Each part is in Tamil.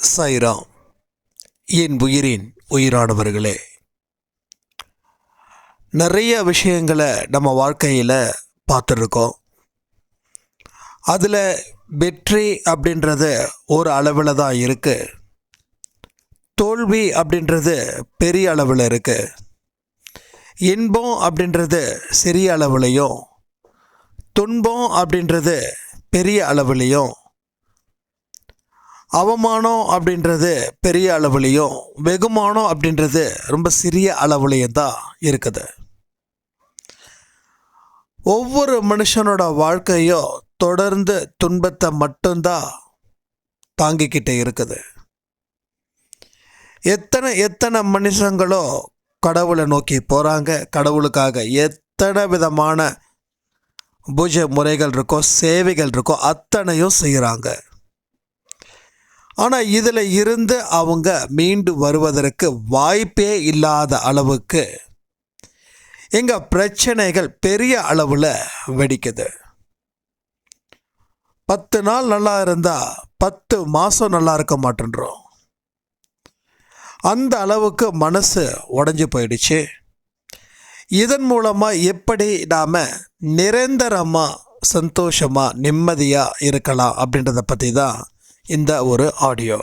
சாய்ராம் என் உயிரின் உயிரானவர்களே. நிறைய விஷயங்களை நம்ம வாழ்க்கையில் பார்த்துருக்கோம். அதில் வெற்றி அப்படின்றது ஒரு அளவில் தான் இருக்குது தோல்வி அப்படின்றது பெரிய அளவில் இருக்குது இன்பம் அப்படின்றது சிறிய அளவுலையும் துன்பம் அப்படின்றது பெரிய அளவுலையும் அவமானம் அப்படின்றது பெரிய அளவுலேயும் வெகுமானம் அப்படின்றது ரொம்ப சிறிய அளவுலேயும் தான் இருக்குது. ஒவ்வொரு மனுஷனோட வாழ்க்கையும் தொடர்ந்து துன்பத்தை மட்டும்தான் தாங்கிக்கிட்டே இருக்குது. எத்தனை எத்தனை மனுஷங்களோ கடவுளை நோக்கி போகிறாங்க கடவுளுக்காக எத்தனை விதமான பூஜை முறைகள் இருக்கோ சேவைகள் இருக்கோ அத்தனையும் செய்கிறாங்க ஆனால் இதில் இருந்து அவங்க மீண்டு வருவதற்கு வாய்ப்பே இல்லாத அளவுக்கு எங்கள் பிரச்சனைகள் பெரிய அளவில் வெடிக்குது. பத்து நாள் நல்லா இருந்தால் பத்து மாதம் நல்லா இருக்க மாட்டேன்றோம். அந்த அளவுக்கு மனசு உடஞ்சி போயிடுச்சு. இதன் மூலமாக எப்படி நாம் நிரந்தரமாக சந்தோஷமாக நிம்மதியாக இருக்கலாம் அப்படின்றத பற்றி தான் இந்த ஒரு ஆடியோ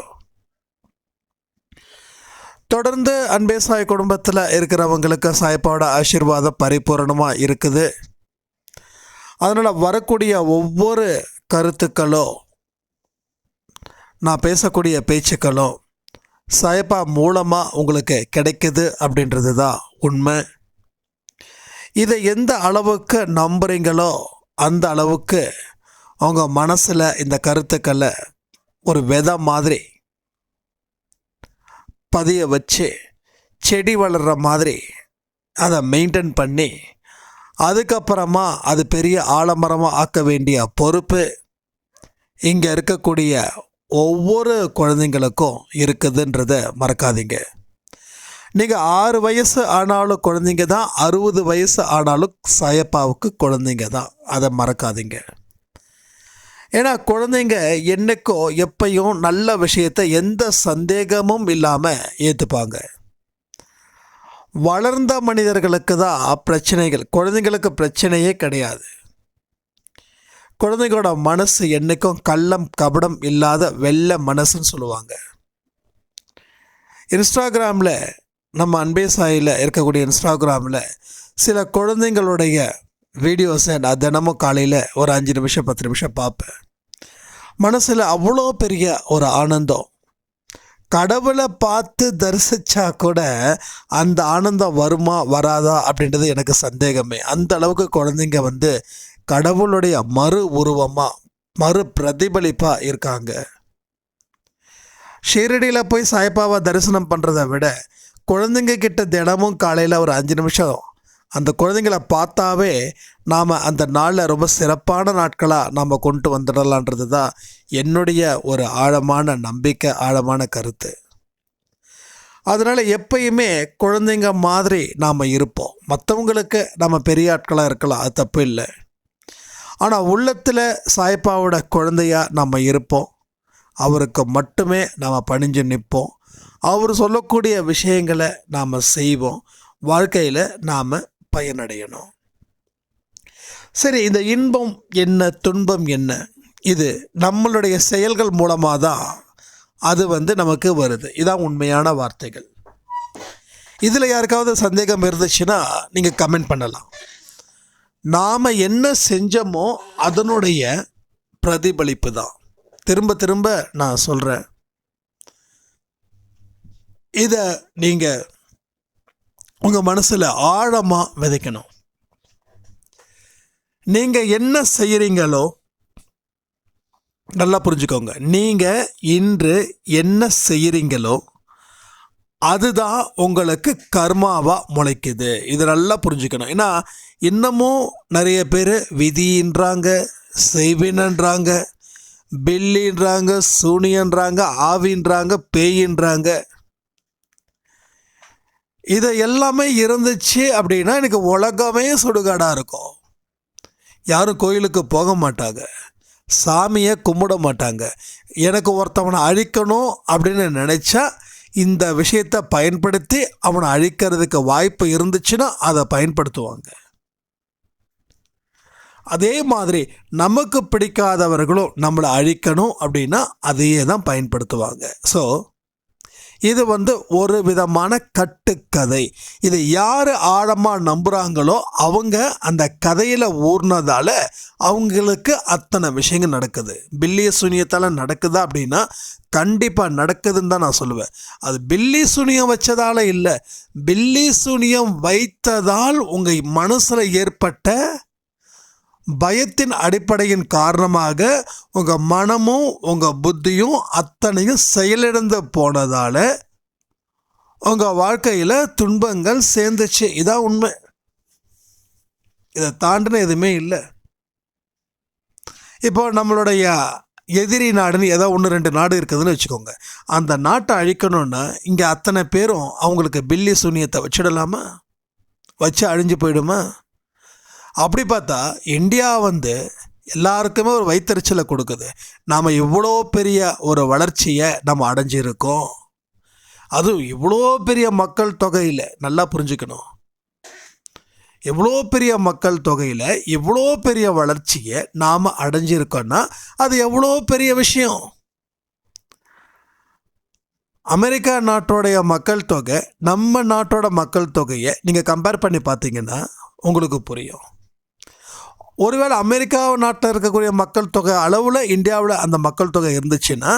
தொடர்ந்து அன்பே சாய் குடும்பத்தில் இருக்கிறவங்களுக்கு சாய்ப்பாவோட ஆசீர்வாதம் பரிபூரணமாக இருக்குது. அதனால் வரக்கூடிய ஒவ்வொரு கருத்துக்களோ நான் பேசக்கூடிய பேச்சுக்களோ சாயப்பா மூலமாக உங்களுக்கு கிடைக்குது அப்படின்றது தான் உண்மை. இதை எந்த அளவுக்கு நம்புறீங்களோ அந்த அளவுக்கு அவங்க மனசில் இந்த கருத்துக்களை ஒரு விதை மாதிரி பதிய வச்சு செடி வளர்கிற மாதிரி அதை மெயின்டைன் பண்ணி அதுக்கப்புறமா அது பெரிய ஆலமரமாக ஆக்க வேண்டிய பொறுப்பு இங்கே இருக்கக்கூடிய ஒவ்வொரு குழந்தைங்களுக்கும் இருக்குதுன்றதை மறக்காதீங்க. நீங்கள் ஆறு வயசு ஆனாலும் குழந்தைங்க தான் அறுபது வயசு ஆனாலும் சயப்பாவுக்கு குழந்தைங்க தான். அதை மறக்காதீங்க. ஏன்னா குழந்தைங்க என்னைக்கோ எப்பையும் நல்ல விஷயத்தை எந்த சந்தேகமும் இல்லாமல் ஏற்றுப்பாங்க வளர்ந்த மனிதர்களுக்கு தான் பிரச்சனைகள் குழந்தைங்களுக்கு பிரச்சனையே கிடையாது. குழந்தைங்களோட மனசு என்றைக்கும் கள்ளம் கபடம் இல்லாத வெள்ளை மனசுன்னு சொல்லுவாங்க. இன்ஸ்டாகிராமில் நம்ம அன்பே சாயில் இருக்கக்கூடிய இன்ஸ்டாகிராமில் சில குழந்தைங்களுடைய வீடியோஸை நான் தினமும் காலையில் ஒரு அஞ்சு நிமிஷம் பத்து நிமிஷம் பார்ப்பேன். மனசில் அவ்வளோ பெரிய ஒரு ஆனந்தம். கடவுளை பார்த்து தரிசித்தா கூட அந்த ஆனந்தம் வருமா வராதா அப்படின்றது எனக்கு சந்தேகமே. அந்த அளவுக்கு குழந்தைங்க வந்து கடவுளுடைய மறு உருவமாக மறு பிரதிபலிப்பாக இருக்காங்க. ஷீரடியில் போய் சாய்பாபா தரிசனம் பண்ணுறத விட குழந்தைங்க கிட்ட தினமும் காலையில் ஒரு அஞ்சு நிமிஷம் அந்த குழந்தைங்கள பார்த்தாவே நாம் அந்த நாளில் ரொம்ப சிறப்பான நாட்களாக நாம் கொண்டு வந்துடலான்றது தான் என்னுடைய ஒரு ஆழமான நம்பிக்கை ஆழமான கருத்து. அதனால் எப்பயுமே குழந்தைங்க மாதிரி நாம் இருப்போம். மற்றவங்களுக்கு நம்ம பெரிய ஆட்களாக இருக்கலாம் அது தப்பு இல்லை. ஆனால் உள்ளத்தில் சாய்ப்பாவோட குழந்தையாக நம்ம இருப்போம். அவருக்கு மட்டுமே நாம் பணிஞ்சு நிற்போம் அவர் சொல்லக்கூடிய விஷயங்களை நாம் செய்வோம். வாழ்க்கையில் நாம் பயனடையணும். சரி இந்த இன்பம் என்ன துன்பம் என்ன? இது நம்மளுடைய செயல்கள் மூலமாக தான் அது வந்து நமக்கு வருது. இதான் உண்மையான வார்த்தைகள். இதில் யாருக்காவது சந்தேகம் இருந்துச்சுன்னா நீங்கள் கமெண்ட் பண்ணலாம். நாம் என்ன செஞ்சோமோ அதனுடைய பிரதிபலிப்பு தான் திரும்ப திரும்ப நான் சொல்கிறேன் இதை நீங்கள் உங்கள் மனசில் ஆழமாக விதைக்கணும். நீங்கள் என்ன செய்கிறீங்களோ நல்லா புரிஞ்சுக்கோங்க. நீங்கள் இன்று என்ன செய்கிறீங்களோ அதுதான் உங்களுக்கு கர்மாவாக முளைக்குது. இது நல்லா புரிஞ்சுக்கணும். ஏன்னா இன்னமும் நிறைய பேர் விதின்றாங்க செய்வினன்றாங்க பில்லின்றாங்க சூனியன்றாங்க ஆவின்றாங்க பேயின்றாங்க. இதை எல்லாமே இருந்துச்சு அப்படின்னா எனக்கு உலகமே சுடுகாடாக இருக்கும். யாரும் கோயிலுக்கு போக மாட்டாங்க. சாமியை கும்பிட மாட்டாங்க. எனக்கு ஒருத்தவனை அழிக்கணும் அப்படின்னு நினச்சா இந்த விஷயத்தை பயன்படுத்தி அவனை அழிக்கிறதுக்கு வாய்ப்பு இருந்துச்சுன்னா அதை பயன்படுத்துவாங்க. அதே மாதிரி நமக்கு பிடிக்காதவர்களும் நம்மளை அழிக்கணும் அப்படின்னா அதையே தான் பயன்படுத்துவாங்க. ஸோ இது வந்து ஒரு விதமான கட்டுக்கதை. இதை யார் ஆழமாக நம்புகிறாங்களோ அவங்க அந்த கதையில் ஊர்னதால் அவங்களுக்கு அத்தனை விஷயங்கள் நடக்குது. பில்லிய சுனியத்தால் நடக்குதா அப்படின்னா கண்டிப்பாக நடக்குதுன்னு தான் நான் சொல்லுவேன். அது பில்லி சுனியம் வச்சதால் இல்லை. பில்லி சுனியம் வைத்ததால் உங்கள் மனசில் ஏற்பட்ட பயத்தின் அடிப்படையின் காரணமாக உங்கள் மனமும் உங்கள் புத்தியும் அத்தனையும் செயலிழந்து போனதால் உங்கள் வாழ்க்கையில் துன்பங்கள் சேர்ந்துச்சு. இதான் உண்மை. இதை தாண்டின எதுவுமே இல்லை. இப்போ நம்மளுடைய எதிரி நாடுன்னு ஏதோ ஒன்று ரெண்டு நாடு இருக்குதுன்னு வச்சுக்கோங்க. அந்த நாட்டை அழிக்கணும்னா இங்கே அத்தனை பேரும் அவங்களுக்கு பில்லி சூனியத்தை வச்சிடலாமா? வச்சு அழிஞ்சு போயிடுமா? அப்படி பார்த்தா இந்தியா வந்து எல்லாருக்குமே ஒரு வைத்தறிச்சலை கொடுக்குது. நாம் இவ்வளோ பெரிய ஒரு வளர்ச்சியை நம்ம அடைஞ்சிருக்கோம். அதுவும் இவ்வளோ பெரிய மக்கள் தொகையில் நல்லா புரிஞ்சுக்கணும். எவ்வளோ பெரிய மக்கள் தொகையில் இவ்வளோ பெரிய வளர்ச்சியை நாம் அடைஞ்சிருக்கோன்னா அது எவ்வளோ பெரிய விஷயம்? அமெரிக்கா நாட்டோடைய மக்கள் தொகை நம்ம நாட்டோட மக்கள் தொகையை நீங்கள் கம்பேர் பண்ணி பார்த்தீங்கன்னா உங்களுக்கு புரியும். ஒருவேளை அமெரிக்கா நாட்டில் இருக்கக்கூடிய மக்கள் தொகை அளவில் இந்தியாவில் அந்த மக்கள் தொகை இருந்துச்சுன்னா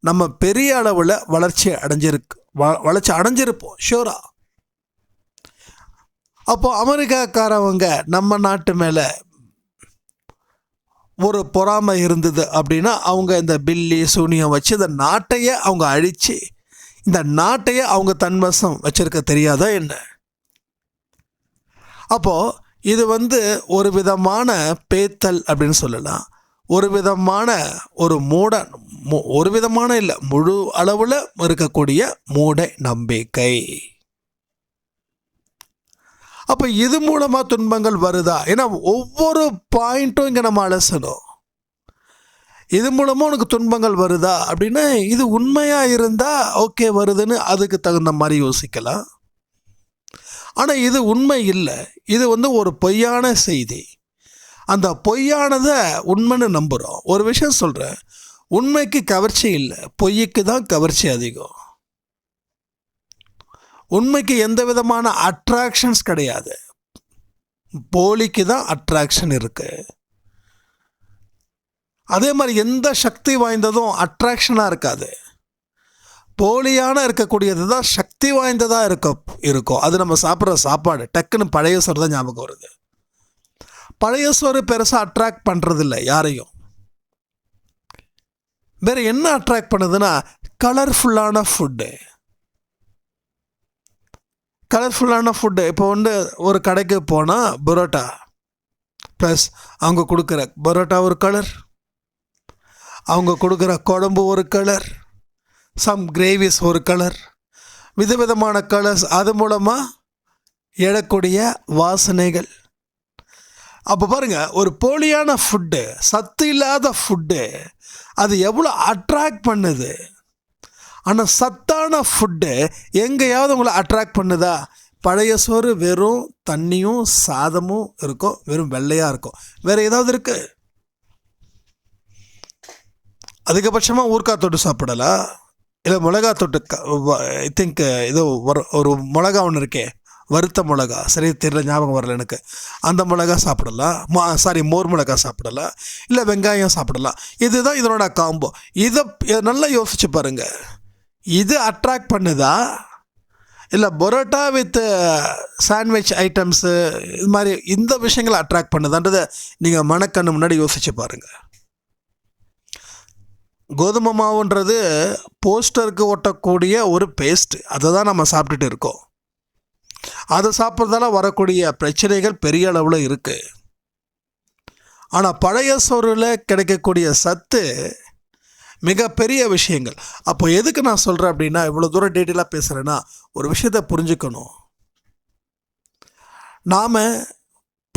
நம்ம பெரிய அளவில் வளர்ச்சி அடைஞ்சிருக்கு வ வளர்ச்சி அடைஞ்சிருப்போம். ஷூரா அப்போது அமெரிக்காக்காரவங்க நம்ம நாட்டு மேலே ஒரு பொறாமை இருந்தது அப்படின்னா அவங்க இந்த பில்லி சூனியம் வச்சு இந்த நாட்டையே அவங்க அழித்து இந்த நாட்டையே அவங்க தன்வசம் வச்சுருக்க தெரியாதா என்ன? அப்போது இது வந்து ஒரு விதமான பேத்தல் அப்படின்னு சொல்லலாம். ஒரு விதமான ஒரு மூட ஒரு விதமான இல்லை முழு அளவில் இருக்கக்கூடிய மூட நம்பிக்கை. அப்போ இது மூலமாக துன்பங்கள் வருதா? ஏன்னா ஒவ்வொரு பாயிண்ட்டும் இங்கே நம்ம அலசணும். இது மூலமாக உனக்கு துன்பங்கள் வருதா? அப்படின்னா இது உண்மையாக இருந்தால் ஓகே வருதுன்னு அதுக்கு தகுந்த மாதிரி யோசிக்கலாம். ஆனால் இது உண்மை இல்லை. இது வந்து ஒரு பொய்யான செய்தி. அந்த பொய்யானதை உண்மைன்னு நம்புகிறோம் ஒரு விஷயம் சொல்கிறேன் உண்மைக்கு கவர்ச்சி இல்லை. பொய்யுக்கு தான் கவர்ச்சி அதிகம். உண்மைக்கு எந்த விதமான அட்ராக்ஷன்ஸ் கிடையாது. போலிக்கு தான் அட்ராக்ஷன் இருக்குது அதே மாதிரி எந்த சக்தி வாய்ந்ததும் அட்ராக்ஷனாக இருக்காது. போலியான இருக்கக்கூடியது தான் சக்தி வாய்ந்ததாக இருக்க இருக்கும். அது நம்ம சாப்பிட்ற சாப்பாடு. டக்குன்னு பழைய சோறு தான் ஞாபகம் வருது. பழைய சோறு பெருசாக அட்ராக்ட் பண்ணுறதில்ல யாரையும். வேறு என்ன அட்ராக்ட் பண்ணுதுன்னா கலர்ஃபுல்லான ஃபுட்டு கலர்ஃபுல்லான ஃபுட்டு இப்போ வந்து ஒரு கடைக்கு போனால் பரோட்டா. ப்ளஸ் அவங்க கொடுக்குற பரோட்டா ஒரு கலர் அவங்க கொடுக்குற குழம்பு ஒரு கலர் சம் கிரேவிஸ் ஒரு கலர் விதவிதமான கலர்ஸ் அது மூலமாக எழக்கூடிய வாசனைகள். அப்போ பாருங்க ஒரு போலியான ஃபுட்டு சத்து இல்லாத ஃபுட்டு அது எவ்வளோ அட்ராக்ட் பண்ணுது? ஆனால் சத்தான ஃபுட்டு எங்கேயாவது உங்களை அட்ராக்ட் பண்ணுதா? பழைய சோறு வெறும் தண்ணியும் சாதமும் இருக்கும். வெறும் வெள்ளையாக இருக்கும். வேறு ஏதாவது இருக்குது அதிகபட்சமாக ஊர்க்கா தொட்டு சாப்பிடலாம். இல்லை மிளகா தொட்டு ஐ திங்க் ஏதோ ஒரு ஒரு மிளகா ஒன்று இருக்கே வறுத்த மிளகா. சரி தெரியல ஞாபகம் வரல எனக்கு. அந்த மிளகா சாப்பிடலாம். மா சாரி மோர் மிளகா சாப்பிடலாம். இல்லை வெங்காயம் சாப்பிடலாம். இதுதான் இதனோட காம்போ இதை நல்லா யோசிச்சு பாருங்கள் இது அட்ராக்ட் பண்ணுதா? இல்லை பரோட்டா வித் சாண்ட்விச் ஐட்டம்ஸு இது மாதிரி இந்த விஷயங்களை அட்ராக்ட் பண்ணுதான்றதை நீங்கள் மனக்கண்ணு முன்னாடி யோசிச்சு பாருங்கள் கோதுமை மாவுன்றது போஸ்டருக்கு ஒட்டக்கூடிய ஒரு பேஸ்ட் அதை தான் நம்ம சாப்பிட்டுட்டு இருக்கோம். அதை சாப்பிட்றதால வரக்கூடிய பிரச்சனைகள் பெரிய அளவில் இருக்குது ஆனால் பழைய சோறில் கிடைக்கக்கூடிய சத்து மிகப்பெரிய விஷயங்கள். அப்போ எதுக்கு நான் சொல்கிறேன் அப்படின்னா இவ்வளோ தூரம் டீட்டெயிலாக பேசுகிறேன்னா ஒரு விஷயத்தை புரிஞ்சுக்கணும். நாம்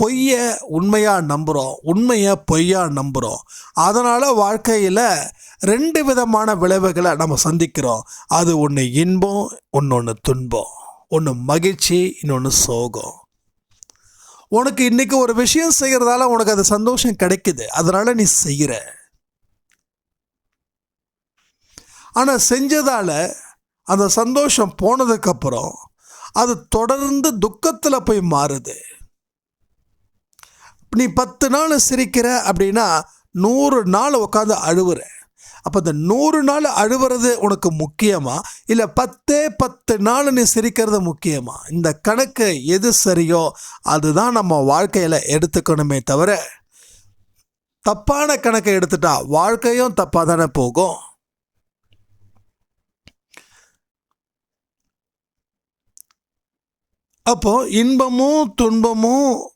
பொய்யை உண்மையாக நம்புகிறோம் உண்மையை பொய்யாக நம்புகிறோம் அதனால் வாழ்க்கையில் ரெண்டு விதமான விளைவுகளை நம்ம சந்திக்கிறோம். அது ஒன்று இன்பம் ஒன்று துன்பம். ஒன்று மகிழ்ச்சி இன்னொன்று சோகம். உனக்கு இன்றைக்கி ஒரு விஷயம் செய்கிறதால உனக்கு அது சந்தோஷம் கிடைக்குது. அதனால் நீ செய்கிற ஆனால் செஞ்சதால் அந்த சந்தோஷம் போனதுக்கப்புறம் அது தொடர்ந்து துக்கத்தில் போய் மாறுது. நீ பத்து நாள் சிரிக்கிற அப்படின்னா நூறு நாள் உட்காந்து அழுவுற. அப்போ இந்த நூறு நாள் அழுவுறது உனக்கு முக்கியமா? இல்லை பத்தே பத்து நாள் நீ சிரிக்கிறது முக்கியமா? இந்த கணக்கு எது சரியோ அதுதான் நம்ம வாழ்க்கையில் எடுத்துக்கணுமே தவிர தப்பான கணக்கை எடுத்துட்டா வாழ்க்கையும் தப்பாக தானே போகும். அப்போ இன்பமும் துன்பமும்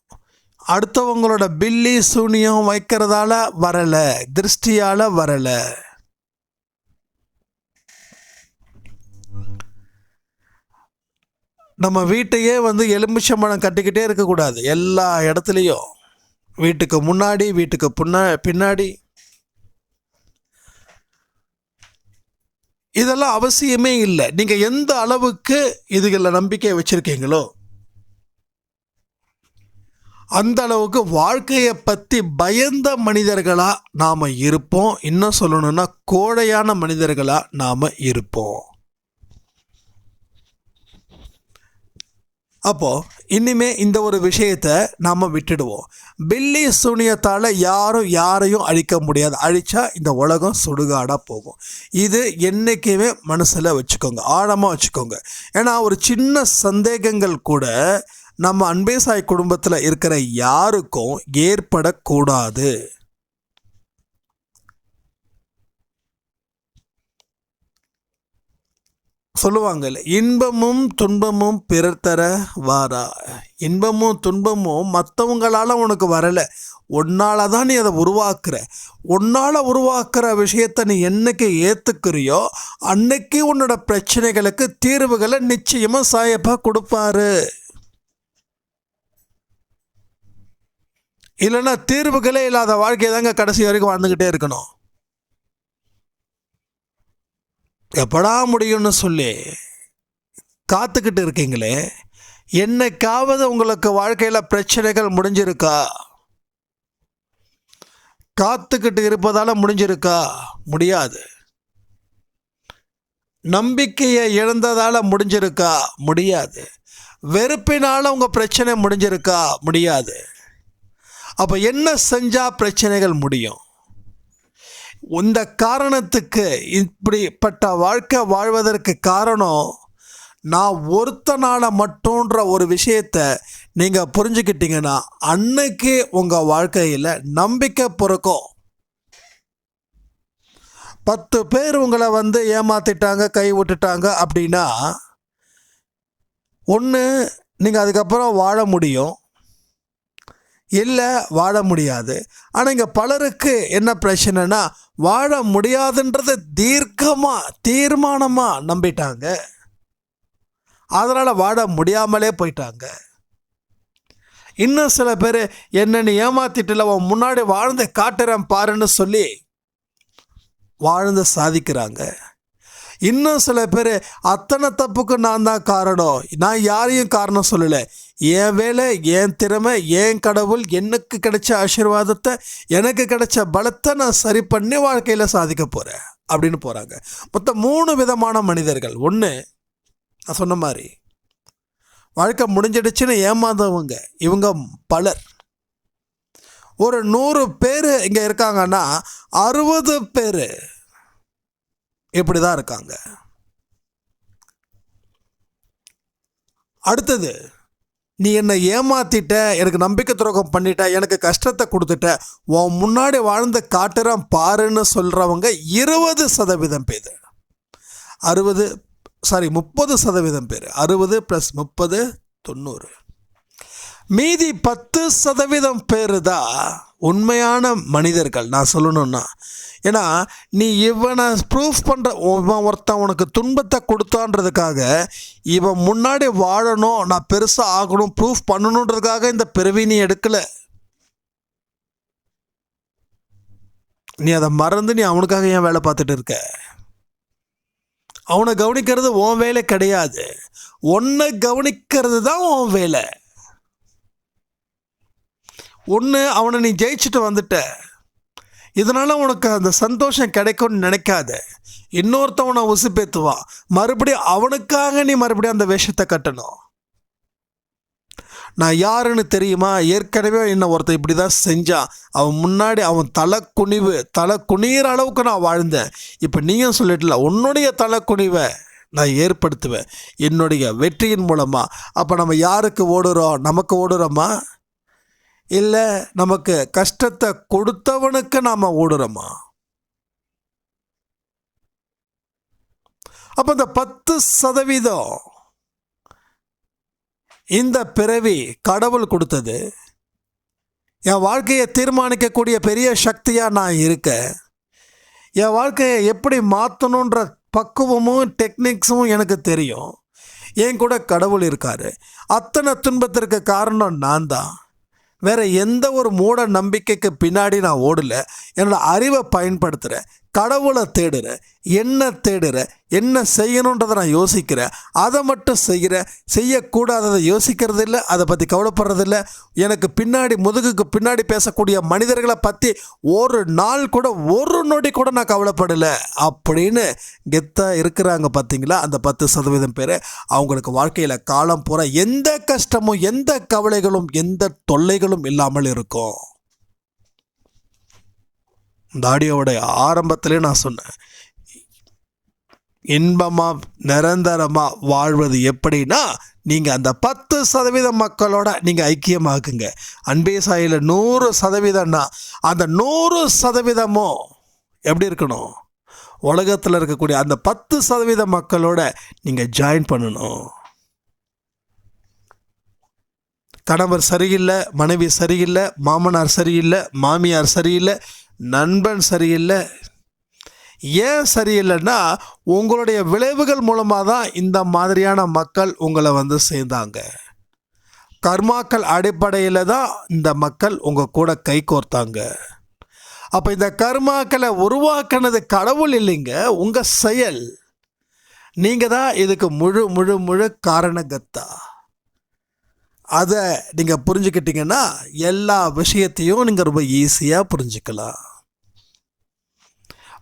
அடுத்தவங்களோட பில்லி சூனியம் வைக்கிறதால வரல திருஷ்டியால வரல. நம்ம வீட்டையே வந்து எலுமிச்சம்பழம் கட்டிக்கிட்டே இருக்கக்கூடாது எல்லா இடத்துலையும். வீட்டுக்கு முன்னாடி வீட்டுக்கு புன்னா பின்னாடி. இதெல்லாம் அவசியமே இல்லை. நீங்கள் எந்த அளவுக்கு இதுகளில் நம்பிக்கை வச்சுருக்கீங்களோ அந்த அளவுக்கு வாழ்க்கையை பற்றி பயந்த மனிதர்களாக நாம் இருப்போம். இன்னும் சொல்லணும்னா கோழையான மனிதர்களாக நாம் இருப்போம். அப்போது இனிமே இந்த ஒரு விஷயத்தை நாம் விட்டுடுவோம். பில்லி சூனியத்தால் யாரும் யாரையும் அழிக்க முடியாது. அழித்தா இந்த உலகம் சுடுகாடாக போகும். இது என்றைக்குமே மனசில் வச்சுக்கோங்க. ஆழமாக வச்சுக்கோங்க. ஏன்னா ஒரு சின்ன சந்தேகங்கள் கூட நம்ம அன்பேசாய் குடும்பத்தில் இருக்கிற யாருக்கும் ஏற்படக்கூடாது. சொல்லுவாங்கல்ல இன்பமும் துன்பமும் பிறர் தர வாரா. இன்பமும் துன்பமும் மற்றவங்களால் உனக்கு வரலை. உன்னால தான் நீ அதை உருவாக்குற. உன்னால் உருவாக்குற விஷயத்தை நீ என்னைக்கு ஏற்றுக்கிறியோ அன்னைக்கு உன்னோட பிரச்சனைகளுக்கு தீர்வுகளை நிச்சயமாக சாயப்பா கொடுப்பாரு. இல்லைன்னா தீர்வுகளே இல்லாத வாழ்க்கையை தாங்க கடைசி வரைக்கும் வாழ்ந்துக்கிட்டே இருக்கணும். எப்படா முடியும்னு சொல்லி காத்துக்கிட்டு இருக்கீங்களே என்னைக்காவது உங்களுக்கு வாழ்க்கையில் பிரச்சனைகள் முடிஞ்சிருக்கா? காத்துக்கிட்டு இருப்பதால் முடிஞ்சிருக்கா? முடியாது. நம்பிக்கையை இழந்ததால் முடிஞ்சிருக்கா? முடியாது. வெறுப்பினால் உங்கள் பிரச்சனை முடிஞ்சிருக்கா? முடியாது. அப்போ என்ன செஞ்சால் பிரச்சனைகள் முடியும்? இந்த காரணத்துக்கு இப்படிப்பட்ட வாழ்க்கை வாழ்வதற்கு காரணம் நான் ஒருத்தனால் மட்டுன்ற ஒரு விஷயத்தை நீங்கள் புரிஞ்சுக்கிட்டீங்கன்னா அன்னைக்கு உங்கள் வாழ்க்கையில் நம்பிக்கை பிறக்கும். பத்து பேர் உங்களை வந்து ஏமாத்திட்டாங்க கை விட்டுட்டாங்க அப்படின்னா ஒன்று நீங்கள் அதுக்கப்புறம் வாழ முடியும். இல்லை வாழ முடியாது. ஆனால் இங்கே பலருக்கு என்ன பிரச்சனைனா வாழ முடியாதுன்றதை தீர்க்கமாக தீர்மானமாக நம்பிட்டாங்க. அதனால் வாழ முடியாமலே போயிட்டாங்க. இன்னும் சில பேர் என்ன நீ ஏமாத்திட்டுல உன் முன்னாடி வாழ்ந்து காட்டுறேன் பாருன்னு சொல்லி வாழ்ந்து சாதிக்கிறாங்க. இன்னும் சில பேர் அத்தனை தப்புக்கு நான் தான் காரணம். நான் யாரையும் காரணம் சொல்லலை. என் வேலை என் திறமை என் கடவுள் எனக்கு கிடைச்ச ஆசீர்வாதத்தை எனக்கு கிடைச்ச பலத்தை நான் சரி பண்ணி வாழ்க்கையில் சாதிக்க போகிறேன் அப்படின்னு போகிறாங்க மொத்தம் மூணு விதமான மனிதர்கள். ஒன்று நான் சொன்ன மாதிரி வாழ்க்கை முடிஞ்சிடுச்சுன்னு ஏமாந்தவங்க. இவங்க பலர். ஒரு நூறு பேர் இங்கே இருக்காங்கன்னா அறுபது பேர் இப்படி தான் இருக்காங்க. அடுத்தது நீ என்னை ஏமாத்திட்ட எனக்கு நம்பிக்கை துரோகம் பண்ணிட்ட எனக்கு கஷ்டத்தை கொடுத்துட்ட உன் முன்னாடி வாழ்ந்த காட்டுறான் பாருன்னு சொல்கிறவங்க இருபது சதவீதம் பேர். அறுபது சாரி முப்பது சதவீதம் பேர். அறுபது ப்ளஸ் முப்பது தொண்ணூறு. மீதி பத்து சதவீதம் பேர் தான் உண்மையான மனிதர்கள் நான் சொல்லணும்னா ஏன்னா நீ இவனை ப்ரூஃப் பண்ணுற இவன் ஒருத்தன் உனக்கு துன்பத்தை கொடுத்தான்றதுக்காக இவன் முன்னாடி வாழணும் நான் பெருசாக ஆகணும் ப்ரூஃப் பண்ணணுன்றதுக்காக இந்த பிறவி நீ எடுக்கலை. நீ அதை மறந்து நீ அவனுக்காக ஏன் வேலை பார்த்துட்டு இருக்க? அவனை கவனிக்கிறது உன் வேலை கிடையாது. உன்னை கவனிக்கிறது தான் உன் வேலை. ஒன்று அவனை நீ ஜெயிச்சுட்டு வந்துட்ட. இதனால் உனக்கு அந்த சந்தோஷம் கிடைக்கும்னு நினைக்காத. இன்னொருத்தவனை உசுப்பேத்துவான் மறுபடியும் அவனுக்காக நீ மறுபடியும் அந்த வேஷத்தை கட்டணும். நான் யாருன்னு தெரியுமா? ஏற்கனவே என்ன ஒருத்தன் இப்படி தான் செஞ்சான். அவன் முன்னாடி அவன் தலை குனிவு தலை குனியிற அளவுக்கு நான் வாழ்ந்தேன். இப்போ நீயும் சொல்லிட்டல உன்னுடைய தலை குனிவை நான் ஏற்படுத்துவேன். என்னுடைய வெற்றியின் மூலமாக அப்போ நம்ம யாருக்கு ஓடுறோம்? நமக்கு ஓடுறோமா? இல்லை நமக்கு கஷ்டத்தை கொடுத்தவனுக்கு நாம் ஓடுறோமா? அப்போ இந்த பத்து சதவீதம் இந்த பிறவி கடவுள் கொடுத்தது. என் வாழ்க்கையை தீர்மானிக்கக்கூடிய பெரிய சக்தியாக நான் இருக்கேன் என் வாழ்க்கையை எப்படி மாற்றணுன்ற பக்குவமும் டெக்னிக்ஸும் எனக்கு தெரியும். என் கூட கடவுள் இருக்கார். அத்தனை துன்பத்திற்கு காரணம் நான் தான் வேறு எந்த ஒரு மூட நம்பிக்கைக்கு பின்னாடி நான் ஓடல. என்னோட அறிவை பயன்படுத்துகிறேன் கடவுளை தேடுற என்ன தேடுறேன் என்ன செய்யணுன்றதை நான் யோசிக்கிறேன் அதை மட்டும் செய்கிறேன் செய்யக்கூடாததை யோசிக்கிறது இல்லை அதை பற்றி கவலைப்படுறதில்ல. எனக்கு பின்னாடி முதுகுக்கு பின்னாடி பேசக்கூடிய மனிதர்களை பற்றி ஒரு நாள் கூட ஒரு நொடி கூட நான் கவலைப்படலை. அப்படின்னு கெத்தாக இருக்கிறாங்க பார்த்தீங்களா அந்த பத்து சதவீதம் பேர். அவங்களுக்கு வாழ்க்கையில் காலம் பூரா எந்த கஷ்டமும் எந்த கவலைகளும் எந்த தொல்லைகளும் இல்லாமல் இருக்கும். இந்த ஆடியோவோட ஆரம்பத்திலே நான் சொன்னேன் இன்பமாக நிரந்தரமாக வாழ்வது எப்படின்னா நீங்கள் அந்த பத்து சதவீத மக்களோட நீங்கள் ஐக்கியமாக்குங்க அன்பே சாயில் நூறு சதவீதம்னா அந்த நூறு சதவீதமும் எப்படி இருக்கணும்? உலகத்தில் இருக்கக்கூடிய அந்த பத்து சதவீத மக்களோட நீங்கள் ஜாயின் பண்ணணும். கணவர் சரியில்லை மனைவி சரியில்லை மாமனார் சரியில்லை மாமியார் சரியில்லை நண்பன் சரியில்லை. ஏன் சரியில்லைன்னா உங்களுடைய விளைவுகள் மூலமாக தான் இந்த மாதிரியான மக்கள் உங்களை வந்து சேர்ந்தாங்க. கர்மாக்கள் அடிப்படையில் தான் இந்த மக்கள் உங்கள் கூட கை கோர்த்தாங்க. அப்போ இந்த கர்மாக்களை உருவாக்கினது கடவுள் இல்லைங்க உங்கள் செயல். நீங்கள் தான் இதுக்கு முழு முழு முழு காரணகத்தா அதை நீங்கள் புரிஞ்சுக்கிட்டீங்கன்னா எல்லா விஷயத்தையும் நீங்கள் ரொம்ப ஈஸியாக புரிஞ்சுக்கலாம்.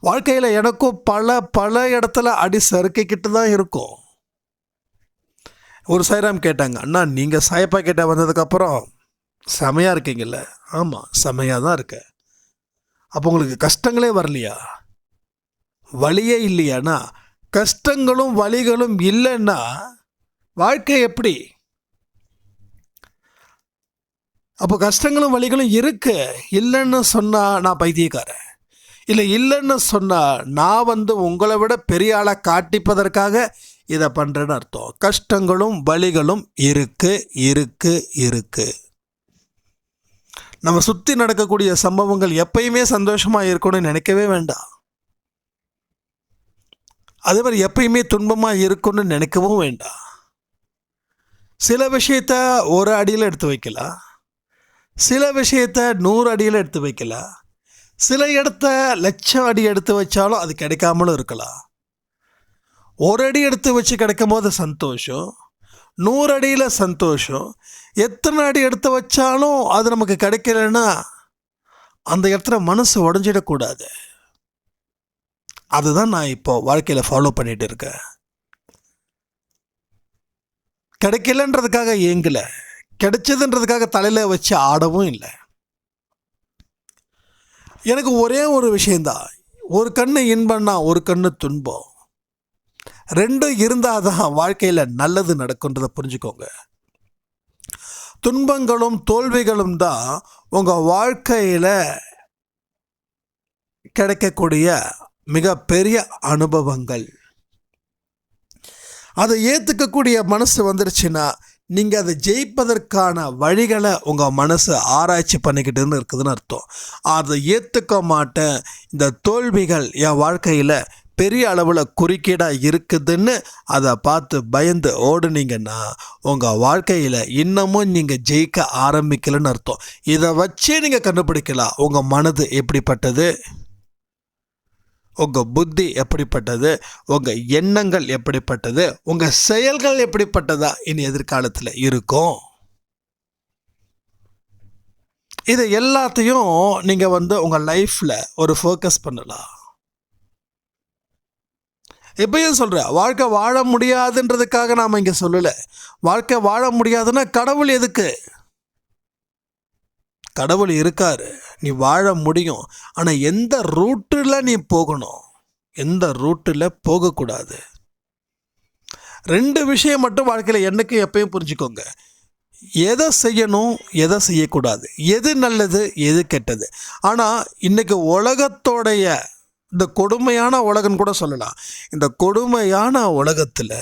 வாழ்க்கையில் எனக்கும் பல பல இடத்துல அடி சறுக்கிக்கிட்டு தான் இருக்கும். ஒரு சைராம் கேட்டாங்க அண்ணா நீங்கள் சாயப்பா கேட்ட வந்ததுக்கப்புறம் செமையாக இருக்கீங்கல்ல? ஆமாம் செமையாக தான் இருக்க அப்போ உங்களுக்கு கஷ்டங்களே வரலையா? வழியே இல்லையாண்ணா. கஷ்டங்களும் வழிகளும் இல்லைன்னா வாழ்க்கை எப்படி? அப்போ கஷ்டங்களும் வழிகளும் இருக்கு. இல்லைன்னு சொன்னால் நான் பைத்தியக்காரன். இல்லை இல்லைன்னு சொன்னால் நான் வந்து உங்களை விட பெரிய ஆளை காட்டிப்பதற்காக இதை பண்ணுறேன்னு அர்த்தம். கஷ்டங்களும் வழிகளும் இருக்கு இருக்கு இருக்கு. நம்ம சுற்றி நடக்கக்கூடிய சம்பவங்கள் எப்பயுமே சந்தோஷமாக இருக்கணும்னு நினைக்கவே வேண்டாம். அதே மாதிரி எப்பயுமே துன்பமாக இருக்கும்னு நினைக்கவும் வேண்டாம். சில விஷயத்த ஒரு அடியில் எடுத்து வைக்கலாம். சில விஷயத்த நூறு அடியில் எடுத்து வைக்கலாம் சில இடத்த லட்சம் அடி எடுத்து வச்சாலும் அது கிடைக்காமலும் இருக்கலாம். ஒரு அடி எடுத்து வச்சு கிடைக்கும் போது சந்தோஷம். நூறு அடியில் சந்தோஷம். எத்தனை அடி எடுத்து வச்சாலும் அது நமக்கு கிடைக்கலன்னா அந்த இடத்துல மனசு உடஞ்சிடக்கூடாது. அதுதான் நான் இப்போ வாழ்க்கையில் ஃபாலோ பண்ணிகிட்டு இருக்கேன். கிடைக்கலன்றதுக்காக ஏங்கலை கிடைச்சதுன்றதுக்காக தலையில் வச்சு ஆடவும் இல்லை. எனக்கு ஒரே ஒரு விஷயந்தான் ஒரு கண்ணு இன்பம்னா ஒரு கண்ணு துன்பம். ரெண்டும் இருந்தால் தான் வாழ்க்கையில் நல்லது நடக்குன்றதை புரிஞ்சுக்கோங்க. துன்பங்களும் தோல்விகளும் தான் உங்கள் வாழ்க்கையில் கிடைக்கக்கூடிய மிகப்பெரிய அனுபவங்கள். அதை ஏற்றுக்கக்கூடிய மனசு வந்துருச்சுன்னா நீங்கள் அதை ஜெயிப்பதற்கான வழிகளை உங்கள் மனசு ஆராய்ச்சி பண்ணிக்கிட்டுன்னு இருக்குதுன்னு அர்த்தம். அதை ஏற்றுக்க மாட்டேன். இந்த தோல்விகள் என் வாழ்க்கையில் பெரிய அளவில் குறுக்கீடாக இருக்குதுன்னு அதை பார்த்து பயந்து ஓடுனீங்கன்னா உங்கள் வாழ்க்கையில் இன்னமும் நீங்கள் ஜெயிக்க ஆரம்பிக்கலன்னு அர்த்தம். இதை வச்சே நீங்கள் கண்டுபிடிக்கலாம். உங்கள் மனது எப்படிப்பட்டது? உங்கள் புத்தி எப்படிப்பட்டது? உங்கள் எண்ணங்கள் எப்படிப்பட்டது? உங்கள் செயல்கள் எப்படிப்பட்டதா இனி எதிர்காலத்தில் இருக்கும்? இதை எல்லாத்தையும் நீங்கள் வந்து உங்கள் லைஃப்பில் ஒரு ஃபோக்கஸ் பண்ணலாம். எப்பயும் சொல்கிறேன் வாழ்க்கை வாழ முடியாதுன்றதுக்காக நாம் இங்கே சொல்லலை. வாழ்க்கை வாழ முடியாதுன்னா கடவுள் எதுக்கு? கடவுள் இருக்காரு. நீ வாழ முடியும். ஆனால் எந்த ரூட்டில் நீ போகணும்? எந்த ரூட்டில் போகக்கூடாது. ரெண்டு விஷயம் மட்டும் வாழ்க்கையில் என்னைக்கு எப்பயும் புரிஞ்சுக்கோங்க. எதை செய்யணும் எதை செய்யக்கூடாது. எது நல்லது எது கெட்டது. ஆனால் இன்றைக்கி உலகத்தோடைய இந்த கொடுமையான உலகம்னு கூட சொல்லலாம். இந்த கொடுமையான உலகத்தில்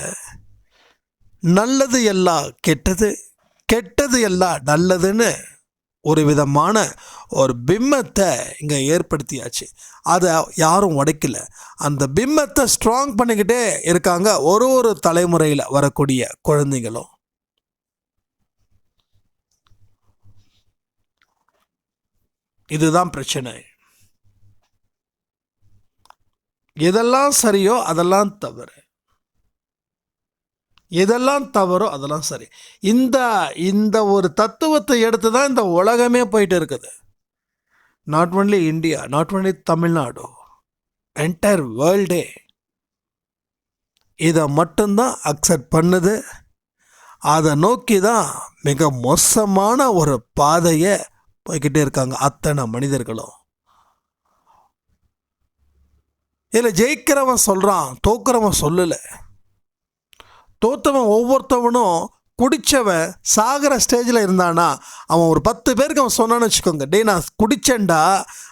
நல்லது எல்லாம் கெட்டது கெட்டது எல்லாம் நல்லதுன்னு ஒரு விதமான ஒரு பிம்பத்தை இங்கே ஏற்படுத்தியாச்சு. அதை யாரும் உடைக்கல. அந்த பிம்பத்தை ஸ்ட்ராங் பண்ணிக்கிட்டே இருக்காங்க ஒரு ஒரு தலைமுறையில் வரக்கூடிய குழந்தைங்களும் இதுதான் பிரச்சனை. எதெல்லாம் சரியோ அதெல்லாம் தவறு. எதெல்லாம் தவறோ அதெல்லாம் சரி. இந்த இந்த ஒரு தத்துவத்தை எடுத்து தான் இந்த உலகமே போயிட்டு இருக்குது. Not only India not only Tamil Nadu entire வேர்ல்டே இதை மட்டும்தான் அக்செப்ட் பண்ணுது. அதை நோக்கி தான் மிக மோசமான ஒரு பாதையை போய்கிட்டே இருக்காங்க அத்தனை மனிதர்களும். இதில் ஜெயிக்கிறவன் சொல்கிறான் தோக்குறவன் சொல்லலை. தோத்தவன் ஒவ்வொருத்தவனும் குடித்தவன் சாகிற ஸ்டேஜில் இருந்தானா அவன் ஒரு பத்து பேருக்கு அவன் சொன்னான்னு வச்சுக்கோங்க டே நான் குடித்தேன்டா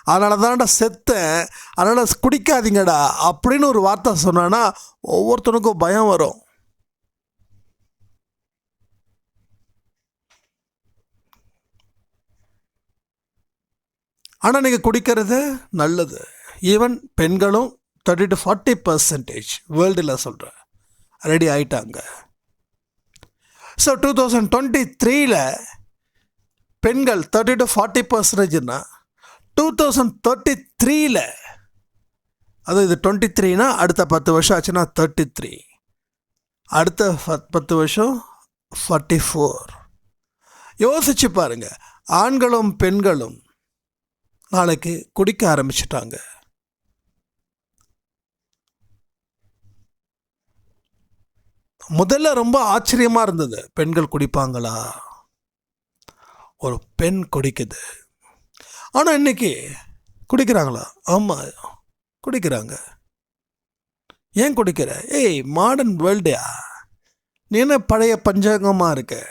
அதனால தான்டா செத்தேன் அதனால் குடிக்காதீங்கடா அப்படின்னு ஒரு வார்த்தை சொன்னான்னா ஒவ்வொருத்தனுக்கும் பயம் வரும். ஆனால் நீங்கள் குடிக்கிறது நல்லது. ஈவன் பெண்களும் தேர்ட்டி டு ஃபார்ட்டி பர்சன்டேஜ் வேர்ல்டில் சொல்கிறேன் ரெடி ஆயிட்டாங்க. ஸோ டூ தௌசண்ட் டுவெண்ட்டி த்ரீல பெண்கள் தேர்ட்டி டு ஃபார்ட்டி பர்சன்டேஜ்னா டூ தௌசண்ட் தேர்ட்டி த்ரீல அது இது டுவெண்ட்டி த்ரீனா அடுத்த பத்து வருஷம் ஆச்சுன்னா தேர்ட்டி த்ரீ அடுத்த பத்- பத்து வருஷம் ஃபார்ட்டி ஃபோர் யோசிச்சு பாருங்க ஆண்களும் பெண்களும் நாளைக்கு குடிக்க ஆரம்பிச்சிட்டாங்க. முதல்ல ரொம்ப ஆச்சரியமாக இருந்தது. பெண்கள் குடிப்பாங்களா? ஒரு பெண் குடிக்குது. ஆனால் இன்னைக்கு குடிக்கிறாங்களா? ஆமாம் குடிக்கிறாங்க. ஏன் குடிக்கிற? ஏய் மாடர்ன் வேர்ல்டா நீ என்ன பழைய பஞ்சாங்கமாக இருக்க?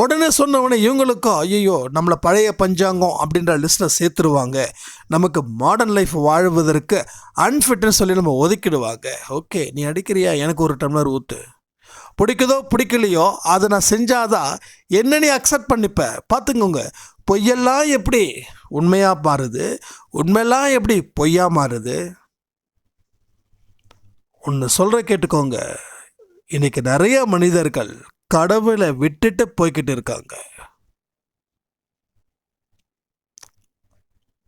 உடனே சொன்னவொடனே இவங்களுக்கும் ஐயோ நம்மளை பழைய பஞ்சாங்கம் அப்படின்ற லிஸ்ட்டில் சேர்த்துருவாங்க. நமக்கு மாடர்ன் லைஃப் வாழ்வதற்கு அன்ஃபிட்னு சொல்லி நம்ம ஒதுக்கிடுவாங்க. ஓகே நீ அடிக்கிறியா? எனக்கு ஒரு டம்ளர் ஊற்று பிடிக்குதோ பிடிக்கலையோ அதை நான் செஞ்சாதான் என்ன நீ அக்செப்ட் பண்ணிப்பேன் பார்த்துக்கோங்க பொய்யெல்லாம் எப்படி உண்மையாக மாறுது? உண்மையெல்லாம் எப்படி பொய்யா மாறுது? ஒன்று சொல்கிற கேட்டுக்கோங்க. இன்றைக்கி நிறைய மனிதர்கள் கடவுளை விட்டுட்டு போய்கிட்டு இருக்காங்க.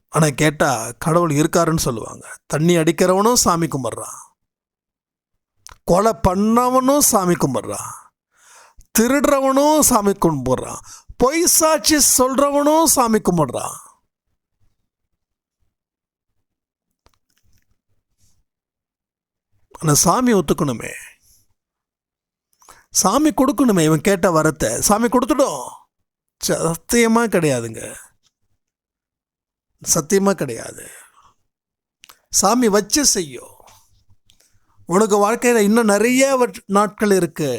ஆனால் கேட்டால் கடவுள் இருக்காருன்னு சொல்லுவாங்க. தண்ணி அடிக்கிறவனும் சாமி கும்பிட்றான். கொலை பண்ணவனும் சாமி கும்பிட்றான். திருடுறவனும் சாமி கும்பிட்றான். பொய் சாட்சி சொல்கிறவனும் சாமி கும்பிட்றான். ஆனால் சாமி ஒத்துக்கணுமே. சாமி கொடுக்கணுமே இவன் கேட்ட வரத்தை. சாமி கொடுத்துடும் சத்தியமாக கிடையாதுங்க. சத்தியமாக கிடையாது. சாமி வச்சு செய்யும் உனக்கு வாழ்க்கையில் இன்னும் நிறைய நாட்கள் இருக்கு.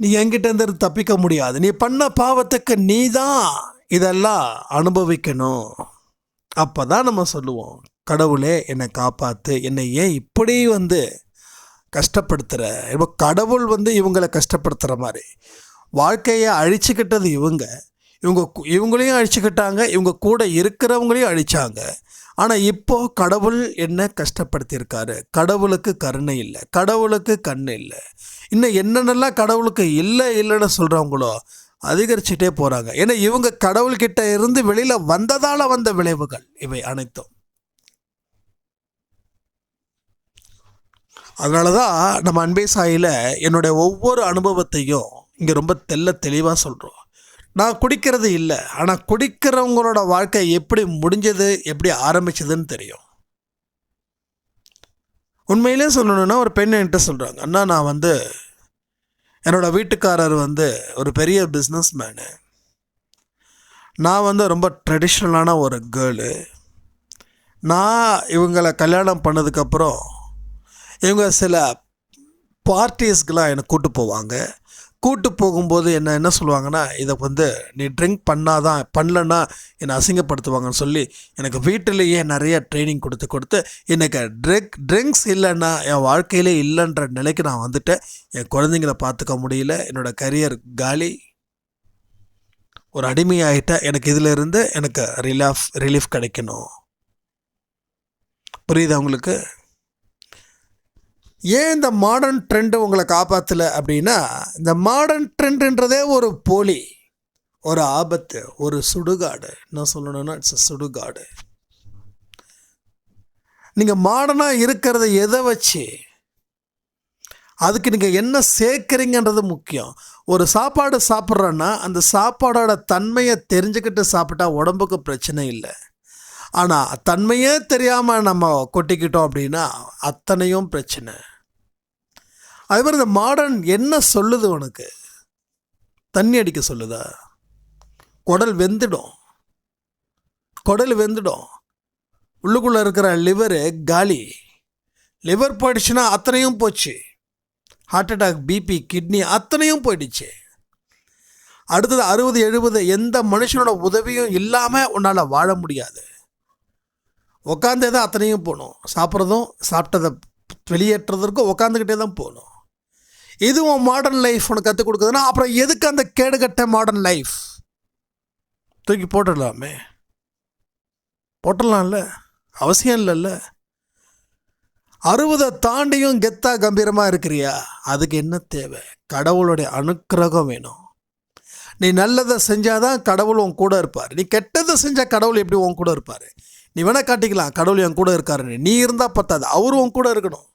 நீ என்கிட்ட இருந்து தப்பிக்க முடியாது. நீ பண்ண பாவத்துக்கு நீ தான் இதெல்லாம் அனுபவிக்கணும். அப்போ தான் நம்ம சொல்லுவோம் கடவுளே என்னை காப்பாற்று என்னை ஏன் இப்படி வந்து கஷ்டப்படுத்துகிற இப்போ கடவுள் வந்து இவங்களை கஷ்டப்படுத்துகிற மாதிரி. வாழ்க்கையை அழிச்சுக்கிட்டது இவங்க. இவங்க இவங்களையும் அழிச்சுக்கிட்டாங்க இவங்க கூட இருக்கிறவங்களையும் அழிச்சாங்க. ஆனால் இப்போ கடவுள் என்ன கஷ்டப்படுத்தியிருக்காரு? கடவுளுக்கு கருணை இல்லை கடவுளுக்கு கண் இல்லை. இன்னும் என்னென்னலாம் கடவுளுக்கு இல்லை இல்லைன்னு சொல்கிறவங்களோ அதிகரிச்சுட்டே போகிறாங்க ஏன்னா இவங்க கடவுள்கிட்ட இருந்து வெளியில் வந்ததால் வந்த விளைவுகள் இவை அனைத்தும். அதனால தான் நம்ம அன்பே சாயில் என்னுடைய ஒவ்வொரு அனுபவத்தையும் இங்கே ரொம்ப தெள்ள தெளிவாக சொல்கிறோம் நான் குடிக்கிறது இல்லை. ஆனால் குடிக்கிறவங்களோட வாழ்க்கை எப்படி முடிஞ்சது எப்படி ஆரம்பிச்சதுன்னு தெரியும். உண்மையிலே சொல்லணும்னா ஒரு பெண் என்கிட்ட சொல்கிறாங்க அண்ணா நான் வந்து என்னோட வீட்டுக்காரர் வந்து ஒரு பெரிய பிஸ்னஸ் மேனு நான் வந்து ரொம்ப ட்ரெடிஷ்னலான ஒரு கேர்ளு நான் இவங்களை கல்யாணம் பண்ணதுக்கப்புறம் இவங்க சில பார்ட்டிஸ்க்கெலாம் என்னை கூட்டு போவாங்க. கூட்டு போகும்போது என்ன என்ன சொல்லுவாங்கன்னா இதை வந்து நீ ட்ரிங்க் பண்ணாதான் பண்ணலன்னா என்னை அசிங்கப்படுத்துவாங்கன்னு சொல்லி எனக்கு வீட்டிலேயே நிறைய ட்ரைனிங் கொடுத்து கொடுத்து எனக்கு ட்ரிங்க் ட்ரிங்க்ஸ் இல்லைன்னா என் வாழ்க்கையிலே இல்லைன்ற நிலைக்கு நான் வந்துட்டேன். என் குழந்தைங்கள பார்த்துக்க முடியல. என்னோடய கரியர் காலி. ஒரு அடிமையாயிட்டேன் எனக்கு இதிலிருந்து எனக்கு ரிலாஃப் ரிலீஃப் கிடைக்கணும். புரியுதா உங்களுக்கு? ஏன் இந்த மாடர்ன் ட்ரெண்டு உங்களை காப்பாற்றலை அப்படின்னா இந்த மாடர்ன் ட்ரெண்டுன்றதே ஒரு போலி ஒரு ஆபத்து ஒரு சுடுகாடு. என்ன சொல்லணும்னா இட்ஸ் சுடுகாடு. நீங்கள் மாடர்னாக இருக்கிறத எதை வச்சு அதுக்கு நீங்கள் என்ன சேர்க்குறீங்கன்றது முக்கியம். ஒரு சாப்பாடு சாப்பிட்றோன்னா அந்த சாப்பாடோட தன்மையை தெரிஞ்சுக்கிட்டு சாப்பிட்டா உடம்புக்கு பிரச்சனை இல்லை. ஆனால் தன்மையே தெரியாமல் நம்ம கொட்டிக்கிட்டோம் அப்படின்னா அத்தனையும் பிரச்சனை. அது மாதிரி இந்த மாடர்ன் என்ன சொல்லுது உனக்கு? தண்ணி அடிக்க சொல்லுதா? குடல் வெந்துடும். குடல் வெந்துடும். உள்ளுக்குள்ளே இருக்கிற லிவரு காலி. லிவர் போயிடுச்சுன்னா அத்தனையும் போச்சு. ஹார்ட் அட்டாக் பிபி கிட்னி அத்தனையும் போயிடுச்சு. அடுத்தது அறுபது எழுபது எந்த மனுஷனோட உதவியும் இல்லாமல் உன்னால் வாழ முடியாது. உட்காந்தே தான் அத்தனையும் போகணும். சாப்பிட்றதும் சாப்பிட்டதை வெளியேற்றுறதற்கும் உட்காந்துக்கிட்டே தான் போகணும். இதுவும் மாடர்ன் லைஃப் உனக்கு கற்றுக் கொடுக்குதுன்னா அப்புறம் எதுக்கு அந்த கேடுகட்ட மாடர்ன் லைஃப் தூக்கி போட்டுடலாமே. போட்டுடலாம்ல. அவசியம் இல்லைல்ல. அறுபதை தாண்டியும் கெத்தா கம்பீரமாக இருக்கிறியா? அதுக்கு என்ன தேவை? கடவுளுடைய அனுக்கிரகம் வேணும். நீ நல்லதை செஞ்சாதான் கடவுள் உன் கூட இருப்பார். நீ கெட்டதை செஞ்சால் கடவுள் எப்படி உன் கூட இருப்பார்? நீ வேணால் காட்டிக்கலாம் கடவுள் என் கூட இருக்காருன்னு. நீ இருந்தால் பத்தாது. அவரும் உன் கூட இருக்கணும்.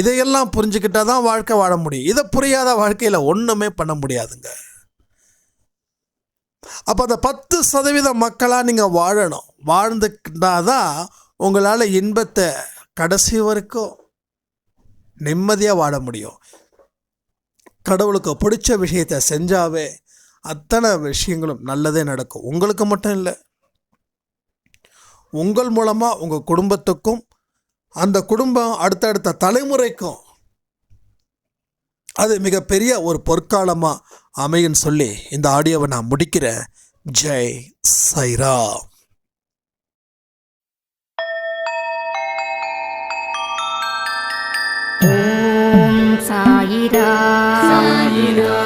இதையெல்லாம் புரிஞ்சுக்கிட்டால் தான் வாழ்க்கை வாழ முடியும். இதை புரியாத வாழ்க்கையில் ஒன்றுமே பண்ண முடியாதுங்க. அப்போ அந்த பத்து சதவீத மக்களாக நீங்கள் வாழணும். வாழ்ந்துக்கிட்டாதான் உங்களால் இன்பத்தை கடைசி வரைக்கும் நிம்மதியாக வாழ முடியும். கடவுளுக்கு பிடிச்ச விஷயத்தை செஞ்சாவே அத்தனை விஷயங்களும் நல்லதே நடக்கும். உங்களுக்கு மட்டும் இல்லை. உங்கள் மூலமாக உங்கள் குடும்பத்துக்கும் அந்த குடும்பம் அடுத்தடுத்த தலைமுறைக்கும் அது மிகப்பெரிய ஒரு பொற்காலமாக அமையும் சொல்லி இந்த ஆடியோவை நான் முடிக்கிறேன். ஜெய் சைரா ஓம் சாயிரா சாயிரா